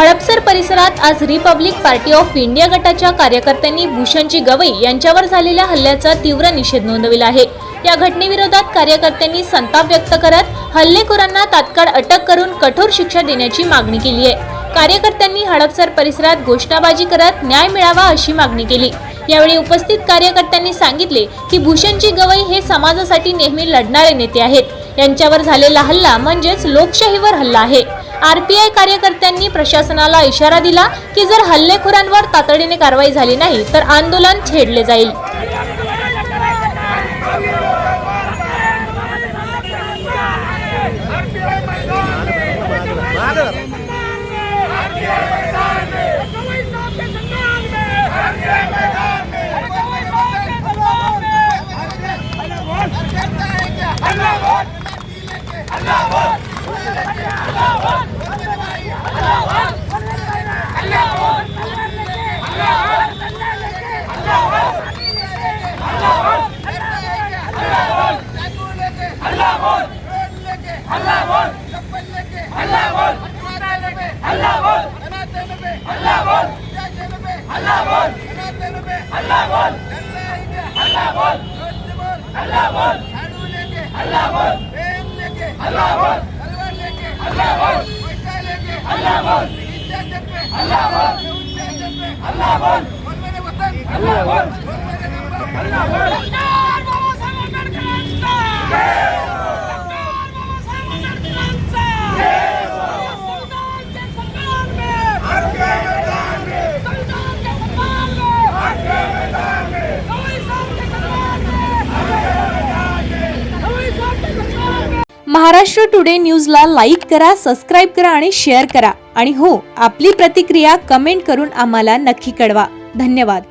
हडपसर परिसरात आज Republic party of India गटाच्या कार्यकर्त्यांनी भूषणजी गवई यांच्यावर झालेल्या हल्ल्याचा तीव्र निषेध नोंदविला आहे. या घटनेविरोधात कार्यकर्त्यांनी संताप व्यक्त करत हल्लेखोरांना तात्काळ अटक करून कठोर शिक्षा देण्याची मागणी केली आहे. कार्यकर्त्यांनी हडपसर परिसरात घोषणाबाजी करत न्याय मिळावा अशी मागणी केली. यावेळी उपस्थित कार्यकर्त्यांनी सांगितले की भूषणजी गवई हे समाजासाठी नेहमी लढणारे नेते आहेत. यांच्यावर झालेला हल्ला म्हणजेच लोकशाहीवर हल्ला आहे. आरपीआय कार्यकर्त्यांनी प्रशासनाला इशारा दिला की जर हल्लेखोरांवर तातडीने कारवाई झाली नाही तर आंदोलन छेडले जाईल. डॉक्टर बाबासाहेब महाराष्ट्र टुडे न्यूजला लाईक करा सबस्क्राईब करा आणि शेअर करा. आणि हो आपली प्रतिक्रिया कमेंट करून आम्हाला नक्की कळवा. धन्यवाद.